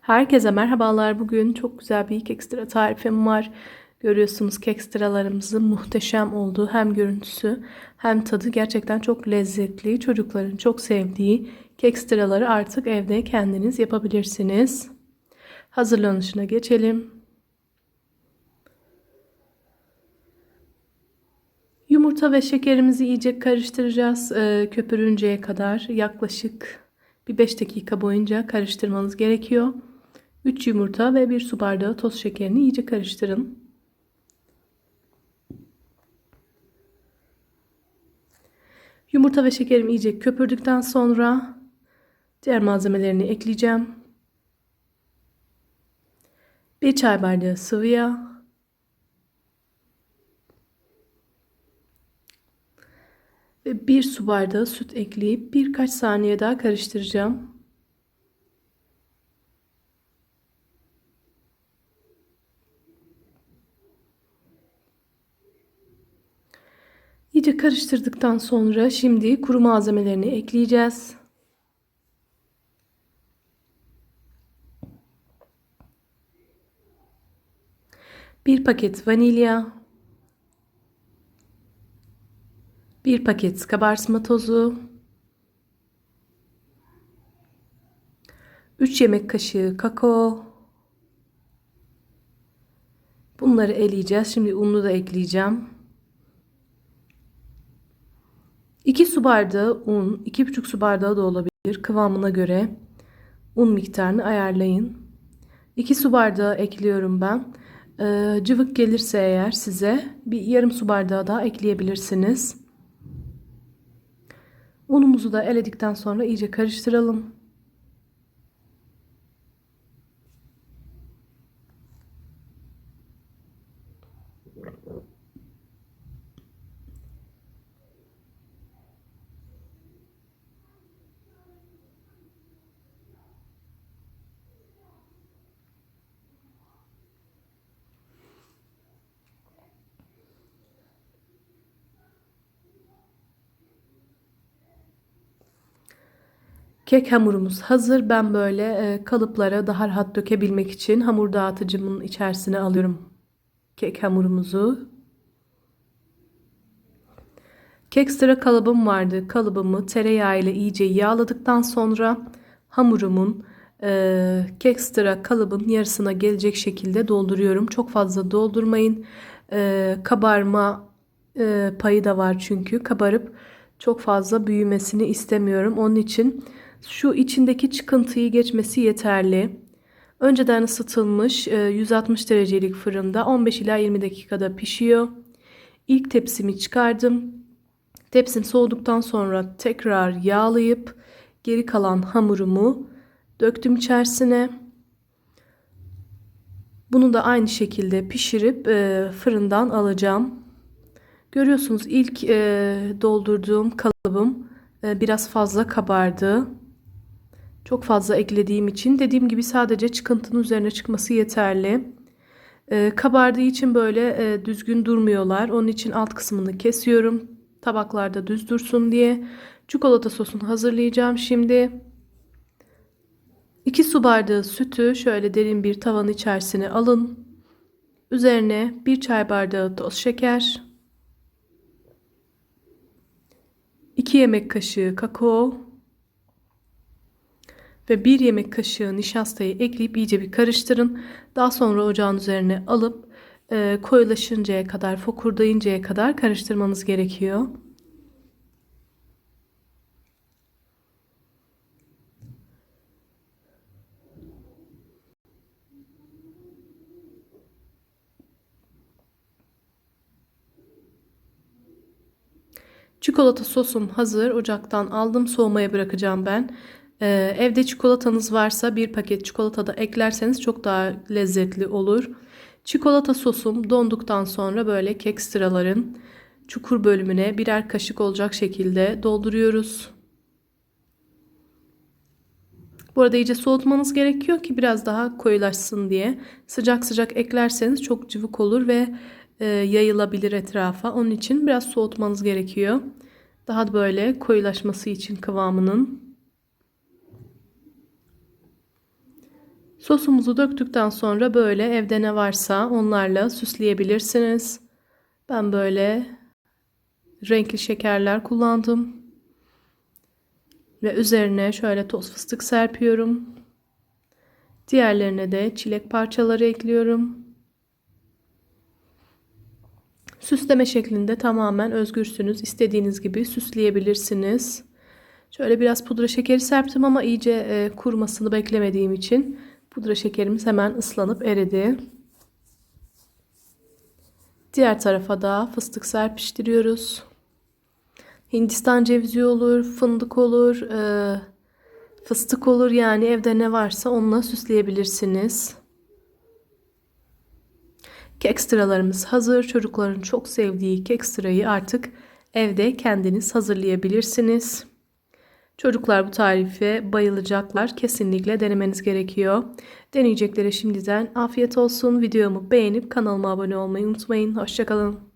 Herkese merhabalar. Bugün çok güzel bir kekstra tarifim var. Görüyorsunuz kekstralarımızın muhteşem olduğu hem görüntüsü hem tadı gerçekten çok lezzetli. Çocukların çok sevdiği kekstraları artık evde kendiniz yapabilirsiniz. Hazırlanışına geçelim. Yumurta ve şekerimizi iyice karıştıracağız. Köpürünceye kadar yaklaşık bir 5 dakika boyunca karıştırmanız gerekiyor. 3 yumurta ve 1 su bardağı toz şekerini iyice karıştırın. Yumurta ve şekerim iyice köpürdükten sonra diğer malzemelerini ekleyeceğim. 1 çay bardağı sıvı yağ, ve 1 su bardağı süt ekleyip birkaç saniye daha karıştıracağım. İyice karıştırdıktan sonra şimdi kuru malzemelerini ekleyeceğiz. Bir paket vanilya, bir paket kabartma tozu, 3 yemek kaşığı kakao. Bunları eleyeceğiz. Şimdi unlu da ekleyeceğim. 2 su bardağı un, 2,5 su bardağı da olabilir. Kıvamına göre un miktarını ayarlayın. 2 su bardağı ekliyorum ben. Ee, cıvık gelirse eğer size bir yarım su bardağı daha ekleyebilirsiniz. Unumuzu da eledikten sonra iyice karıştıralım. Kek hamurumuz hazır. Ben böyle e, kalıplara daha rahat dökebilmek için hamur dağıtıcımın içerisine alıyorum kek hamurumuzu. Kek sıra kalıbım vardı. Kalıbımı tereyağı ile iyice yağladıktan sonra hamurumun e, kek sıra kalıbın yarısına gelecek şekilde dolduruyorum. Çok fazla doldurmayın. E, kabarma e, payı da var çünkü. Kabarıp çok fazla büyümesini istemiyorum. Onun için şu içindeki çıkıntıyı geçmesi yeterli. Önceden ısıtılmış 160 derecelik fırında 15 ila 20 dakikada pişiyor. İlk tepsimi çıkardım. Tepsim soğuduktan sonra tekrar yağlayıp geri kalan hamurumu döktüm içerisine. Bunu da aynı şekilde pişirip fırından alacağım. Görüyorsunuz ilk doldurduğum kalıbım biraz fazla kabardı. Çok fazla eklediğim için dediğim gibi sadece çıkıntının üzerine çıkması yeterli. E, kabardığı için böyle e, düzgün durmuyorlar. Onun için alt kısmını kesiyorum. Tabaklarda düz dursun diye. Çikolata sosunu hazırlayacağım şimdi. 2 su bardağı sütü şöyle derin bir tavanın içerisine alın. Üzerine 1 çay bardağı toz şeker. 2 yemek kaşığı kakao ve 1 yemek kaşığı nişastayı ekleyip iyice bir karıştırın. Daha sonra ocağın üzerine alıp e, koyulaşıncaya kadar, fokurdayıncaya kadar karıştırmanız gerekiyor. Çikolata sosum hazır. Ocaktan aldım. Soğumaya bırakacağım ben. Ee, evde çikolatanız varsa bir paket çikolata da eklerseniz çok daha lezzetli olur. Çikolata sosum donduktan sonra böyle kek sıraların çukur bölümüne birer kaşık olacak şekilde dolduruyoruz. Bu arada iyice soğutmanız gerekiyor ki biraz daha koyulaşsın diye. Sıcak sıcak eklerseniz çok cıvık olur ve e, yayılabilir etrafa. Onun için biraz soğutmanız gerekiyor. Daha böyle koyulaşması için kıvamının. Sosumuzu döktükten sonra böyle evde ne varsa onlarla süsleyebilirsiniz. Ben böyle renkli şekerler kullandım. Ve üzerine şöyle toz fıstık serpiyorum. Diğerlerine de çilek parçaları ekliyorum. Süsleme şeklinde tamamen özgürsünüz. İstediğiniz gibi süsleyebilirsiniz. Şöyle biraz pudra şekeri serptim ama iyice e, kurumasını beklemediğim için pudra şekerimiz hemen ıslanıp eridi. Diğer tarafa da fıstık serpiştiriyoruz. Hindistan cevizi olur, fındık olur, e, fıstık olur yani evde ne varsa onunla süsleyebilirsiniz. Kek sıralarımız hazır. Çocukların çok sevdiği kek sırayı artık evde kendiniz hazırlayabilirsiniz. Çocuklar bu tarife bayılacaklar. Kesinlikle denemeniz gerekiyor. Deneyeceklere şimdiden afiyet olsun. Videomu beğenip kanalıma abone olmayı unutmayın. Hoşçakalın.